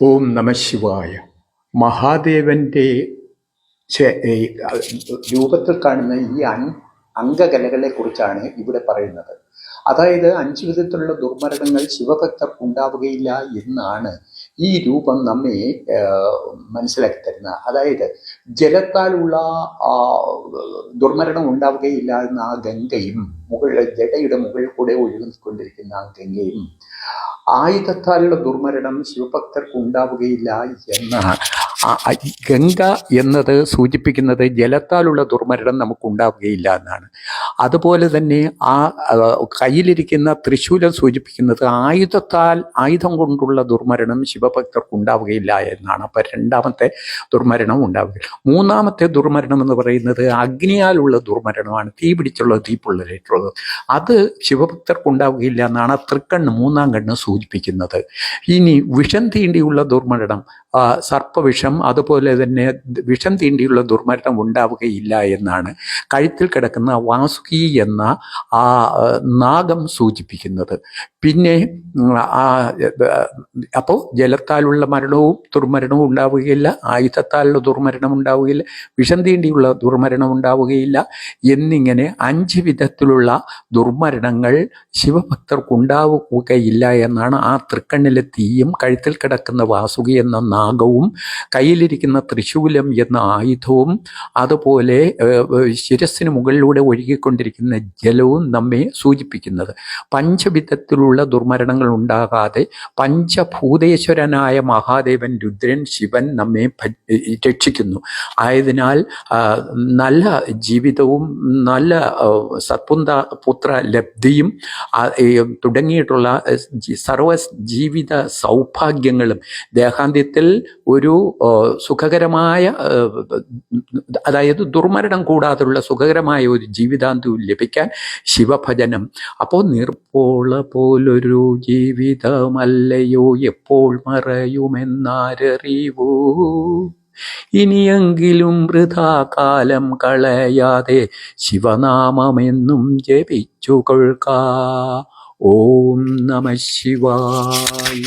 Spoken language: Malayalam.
ഓം നമ ശിവായ. അഹ്, രൂപത്തിൽ കാണുന്ന ഈ അംഗകലകളെ കുറിച്ചാണ് ഇവിടെ പറയുന്നത്. അതായത് അഞ്ച് വിധത്തിലുള്ള ദുർമരണങ്ങൾ ശിവഭക്തർക്ക് ഉണ്ടാവുകയില്ല എന്നാണ് ഈ രൂപം നമ്മെ മനസ്സിലാക്കി തരുന്നത് അതായത് ജലത്താലുള്ള ദുർമരണം ഉണ്ടാവുകയില്ല എന്ന ആ ഗംഗയും മുകളിൽ ജടയുടെ മുകളിൽ കൂടെ ഒഴുകിക്കൊണ്ടിരിക്കുന്ന ആ ഗംഗയും ആയുധത്താലുള്ള ദുർമരണം ശിവഭക്തർക്ക് ഉണ്ടാവുകയില്ല എന്ന ഗംഗ എന്നത് സൂചിപ്പിക്കുന്നത് ജലത്താലുള്ള ദുർമരണം നമുക്ക് ഉണ്ടാവുകയില്ല എന്നാണ്. അതുപോലെ തന്നെ ആ കയ്യിലിരിക്കുന്ന തൃശൂലം സൂചിപ്പിക്കുന്നത് ആയുധത്താൽ ആയുധം കൊണ്ടുള്ള ദുർമരണം ശിവഭക്തർക്ക് ഉണ്ടാവുകയില്ല എന്നാണ്. അപ്പം രണ്ടാമത്തെ ദുർമരണം ഉണ്ടാവുക മൂന്നാമത്തെ ദുർമരണം എന്ന് പറയുന്നത് അഗ്നിയാലുള്ള ദുർമരണമാണ്. തീ പിടിച്ചുള്ള തീപ്പൊള്ളലേറ്റുള്ളത്. അത് ശിവഭക്തർക്ക് ഉണ്ടാവുകയില്ല എന്നാണ് തൃക്കണ്ണ് മൂന്നാം കണ്ണ് സൂചിപ്പിക്കുന്നത്. ഇനി വിഷം തീണ്ടിയുള്ള ദുർമരണം ആ, സർപ്പവിഷം അതുപോലെ തന്നെ വിഷം തീണ്ടിയുള്ള ദുർമരണം ഉണ്ടാവുകയില്ല എന്നാണ് കഴുത്തിൽ കിടക്കുന്ന വാസുകി എന്ന ആ നാഗം സൂചിപ്പിക്കുന്നത്. പിന്നെ ആ അപ്പോൾ ജലത്താലുള്ള മരണവും ദുർമരണവും ഉണ്ടാവുകയില്ല ആയുധത്താലുള്ള ദുർമരണം ഉണ്ടാവുകയില്ല വിഷം തീണ്ടിയുള്ള ദുർമരണം ഉണ്ടാവുകയില്ല എന്നിങ്ങനെ അഞ്ച് വിധത്തിലുള്ള ദുർമരണങ്ങൾ ശിവഭക്തർക്ക് ഉണ്ടാവുകയില്ല എന്നാണ് ആ തൃക്കണ്ണിലെ തീയും കഴുത്തിൽ കിടക്കുന്ന വാസുകി എന്ന നാഗവും കയ്യിലിരിക്കുന്ന തൃശൂലം എന്ന ആയുധവും അതുപോലെ ശിരസ്സിന് മുകളിലൂടെ ഒഴുകിക്കൊണ്ടിരിക്കുന്ന ജലവും നമ്മെ സൂചിപ്പിക്കുന്നത്. പഞ്ചവിധത്തിലുള്ള ദുർമരണങ്ങൾ ഉണ്ടാകാതെ പഞ്ചഭൂതേശ്വരനായ മഹാദേവൻ രുദ്രൻ ശിവൻ നമ്മെ രക്ഷിക്കുന്നു. ആയതിനാൽ നല്ല ജീവിതവും നല്ല സത്പുന്ത പുത്ര ലബ്ധിയും തുടങ്ങിയിട്ടുള്ള സർവ ജീവിത സൗഭാഗ്യങ്ങളും ദേഹാന്ത്യത്തിൽ ഒരു സുഖകരമായ അതായത് ദുർമരണം കൂടാതെയുള്ള സുഖകരമായ ഒരു ജീവിതാന്തവും ലഭിക്കാൻ ശിവഭജനം. അപ്പോൾ നിർപ്പോള പോലൊരു ജീവിതമല്ലയോ എപ്പോൾ മറയുമെന്നാരറിവൂ? ഇനിയെങ്കിലും വൃഥാകാലം കളയാതെ ശിവനാമമെന്നും ജപിച്ചു കൊഴുക്ക ഓം നമ ശിവായ.